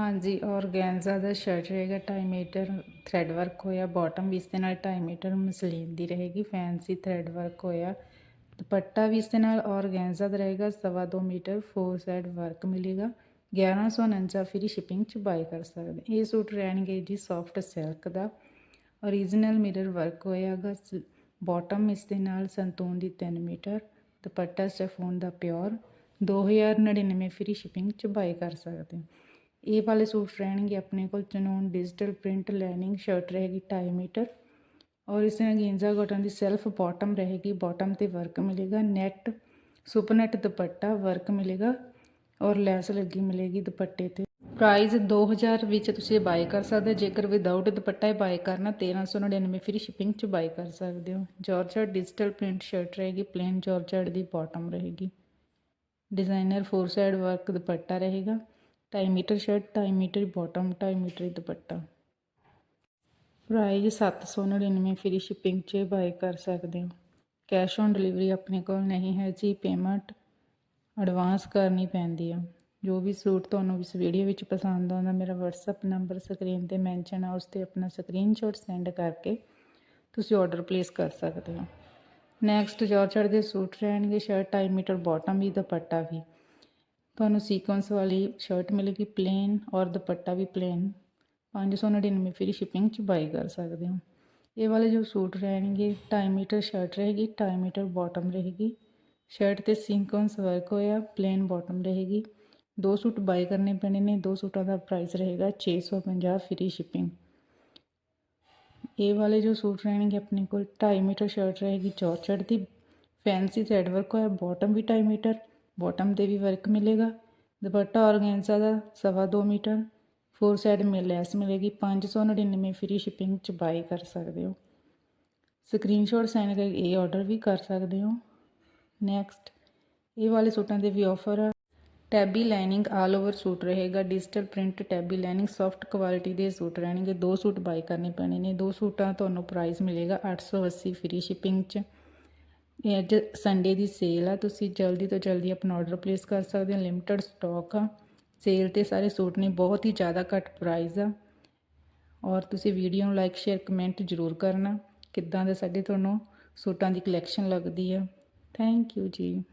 ਹਾਂਜੀ, ਔਰਗੈਂਜ਼ਾ ਦਾ ਸ਼ਰਟ ਰਹੇਗਾ 2.5 metre thread work ਹੋਇਆ, ਬਾਟਮ ਵੀ ਇਸ ਦੇ ਨਾਲ 2.5 ਮੀਟਰ ਮਸਲੀਨ ਦੀ ਰਹੇਗੀ, ਫੈਂਸੀ ਥ੍ਰੈਡ ਵਰਕ ਹੋਇਆ। ਦੁਪੱਟਾ ਵੀ ਇਸ ਦੇ ਨਾਲ ਔਰਗੈਂਜ਼ਾ ਦਾ ਰਹੇਗਾ, ਸਵਾ ਦੋ ਮੀਟਰ, ਫੋਰ ਸਾਈਡ ਵਰਕ ਮਿਲੇਗਾ। 1149 ਫ੍ਰੀ ਸ਼ਿਪਿੰਗ ਚ ਬਾਈ ਕਰ ਸਕਦੇ। ਇਹ ਸੂਟ ਰਹਿਣਗੇ ਜੀ ਸੌਫਟ ਸਿਲਕ ਦਾ। ਓਰੀਜਨਲ ਮਿਰਰ ਵਰਕ ਹੋਇਆਗਾ ਬਾਟਮ ਇਸ ਦੇ ਨਾਲ ਸੰਤੂਨ ਦੀ 3 ਮੀਟਰ, ਦੁਪੱਟਾ ਸਟਫੋਨ ਦਾ ਪਿਓਰ। 2099 ਫ੍ਰੀ ਸ਼ਿਪਿੰਗ ਚ ਬਾਈ ਕਰ ਸਕਦੇ। ਇਹ ਵਾਲੇ ਸੂਟ ਰਹਿਣਗੇ ਆਪਣੇ ਕੋਲ ਚਨੋਨ ਡਿਜੀਟਲ ਪ੍ਰਿੰਟ ਲੈਨਿੰਗ ਸ਼ਰਟ ਰਹੇਗੀ 2.5 ਮੀਟਰ ਔਰ ਇਸ ਨਾਲ ਗੇਂਜ਼ਾ ਕਾਟਨ ਦੀ ਸੈਲਫ ਬਾਟਮ ਰਹੇਗੀ ਬਾਟਮ ਤੇ ਵਰਕ ਮਿਲੇਗਾ net super net dupatta work ਮਿਲੇਗਾ ਔਰ ਲੈਸ ਲੱਗੀ ਮਿਲੇਗੀ ਦੁਪੱਟੇ ਤੇ। ਪ੍ਰਾਈਸ 2000 ਵਿੱਚ ਤੁਸੀਂ ਬਾਈ ਕਰ ਸਕਦੇ ਹੋ, ਜੇਕਰ ਵਿਦਆਊਟ ਦੁਪੱਟਾ ਹੀ ਬਾਈ ਕਰਨਾ 1399 ਫ੍ਰੀ ਸ਼ਿਪਿੰਗ ਚ ਬਾਈ ਕਰ ਸਕਦੇ ਹੋ। ਜਾਰਜਟ ਡਿਜੀਟਲ ਪ੍ਰਿੰਟ ਸ਼ਰਟ ਰਹੇਗੀ ਪਲੇਨ ਜਾਰਜਟ ਦੀ ਬਾਟਮ ਰਹੇਗੀ। Designer four side work dupatta ਰਹੇਗਾ। 2.5 metre shirt 2.5 metre bottom 2.5 metre dupatta. Price 799 free shipping 'ਚ ਬਾਈ ਕਰ ਸਕਦੇ ਹੋ। ਕੈਸ਼ ਔਨ ਡਿਲੀਵਰੀ ਆਪਣੇ ਕੋਲ ਨਹੀਂ ਹੈ ਜੀ ਪੇਮੈਂਟ ਐਡਵਾਂਸ ਕਰਨੀ ਪੈਂਦੀ ਆ। ਜੋ ਵੀ ਸੂਟ ਤੁਹਾਨੂੰ ਇਸ ਵੀਡੀਓ ਵਿੱਚ ਪਸੰਦ ਆਉਂਦਾ, ਮੇਰਾ WhatsApp ਨੰਬਰ ਸਕਰੀਨ ਤੇ ਮੈਂਸ਼ਨ ਆ, ਉਸ ਤੇ ਆਪਣਾ ਸਕਰੀਨਸ਼ਾਟ ਸੈਂਡ ਕਰਕੇ ਤੁਸੀਂ ਆਰਡਰ ਪਲੇਸ ਕਰ ਸਕਦੇ ਹੋ। ਨੈਕਸਟ ਜਾਰਜਟ ਦੇ ਸੂਟ ਰਹਿਣਗੇ ਸ਼ਰਟ 2.5 ਮੀਟਰ ਬਾਟਮ ਵੀ, ਦੁਪੱਟਾ ਵੀ। ਤੁਹਾਨੂੰ ਸੀਕੁਐਂਸ ਵਾਲੀ ਸ਼ਰਟ ਮਿਲੇਗੀ ਪਲੇਨ ਔਰ ਦੁਪੱਟਾ ਵੀ ਪਲੇਨ 599 ਫ੍ਰੀ ਸ਼ਿਪਿੰਗ ਚ ਬਾਈ ਕਰ ਸਕਦੇ ਹੋ। ਇਹ ਵਾਲੇ ਜੋ ਸੂਟ ਰਹਿਣਗੇ 2.5 ਮੀਟਰ ਸ਼ਰਟ ਰਹੇਗੀ 2.5 ਮੀਟਰ ਬਾਟਮ ਰਹੇਗੀ। ਸ਼ਰਟ ਤੇ ਸੀਕੁਐਂਸ ਵਰਕ ਹੋਇਆ ਪਲੇਨ ਬਾਟਮ ਰਹੇਗੀ। ਦੋ ਸੂਟ ਬਾਈ ਕਰਨੇ ਪੈਣੇ ਨੇ, ਦੋ ਸੂਟਾਂ ਦਾ ਪ੍ਰਾਈਸ ਰਹੇਗਾ 650 ਫ੍ਰੀ ਸ਼ਿਪਿੰਗ ਇਹ ਵਾਲੇ ਜੋ ਸੂਟ ਰਹਿਣਗੇ ਆਪਣੇ ਕੋਲ 2.5 ਮੀਟਰ ਸ਼ਰਟ ਰਹੇਗੀ ਚੌਚੜ ਦੀ। ਫੈਂਸੀ ਥ੍ਰੈਡ ਵਰਕ ਹੋਇਆ ਬਾਟਮ ਵੀ 2.5 ਮੀਟਰ ਬਾਟਮ ਤੇ ਵੀ ਵਰਕ ਮਿਲੇਗਾ। ਦੁਪੱਟਾ ਔਰਗੈਂਜ਼ਾ ਦਾ ਸਵਾ 2 ਮੀਟਰ। ਫੋਰ ਸਾਈਡ ਮੇ ਲੈਸ ਮਿਲੇਗੀ। 599 ਫ੍ਰੀ ਸ਼ਿਪਿੰਗ ਚ ਬਾਈ ਕਰ ਸਕਦੇ ਹੋ। ਸਕਰੀਨਸ਼ਾਟ ਸੈਂਡ ਕਰਕੇ ਇਹ ਆਰਡਰ ਵੀ ਕਰ ਸਕਦੇ ਹੋ। ਨੈਕਸਟ ਇਹ ਵਾਲੇ ਸੂਟਾਂ ਦੇ ਵੀ ਆਫਰ ਆ। Tabby lining all over suit ਰਹੇਗਾ। Digital print tabby lining soft quality ਦੇ ਸੂਟ ਰਹਿਣਗੇ। ਦੋ ਸੂਟ ਬਾਈ ਕਰਨੇ ਪੈਣੇ ਨੇ। ਦੋ ਸੂਟਾਂ ਤੁਹਾਨੂੰ ਪ੍ਰਾਈਸ ਮਿਲੇਗਾ 880 ਫ੍ਰੀ ਸ਼ਿਪਿੰਗ 'ਚ। ਇਹ ਅੱਜ ਸੰਡੇ ਦੀ ਸੇਲ ਆ, ਤੁਸੀਂ ਜਲਦੀ ਤੋਂ ਜਲਦੀ ਆਪਣਾ ਆਰਡਰ ਪਲੇਸ ਕਰ ਸਕਦੇ ਹੋ ਲਿਮਟਿਡ ਸਟਾਕ ਆ। ਸੇਲ ਤੇ ਸਾਰੇ ਸੂਟ ਨੇ, ਬਹੁਤ ਹੀ ਜ਼ਿਆਦਾ ਘੱਟ ਪ੍ਰਾਈਸ ਆ। ਔਰ ਤੁਸੀਂ ਵੀਡੀਓ ਨੂੰ ਲਾਈਕ ਸ਼ੇਅਰ ਕਮੈਂਟ ਜ਼ਰੂਰ ਕਰਨਾ, ਕਿੱਦਾਂ ਦੇ ਸਾਡੇ ਤੁਹਾਨੂੰ ਸੂਟਾਂ ਦੀ ਕਲੈਕਸ਼ਨ ਲੱਗਦੀ ਆ। ਥੈਂਕ ਯੂ ਜੀ।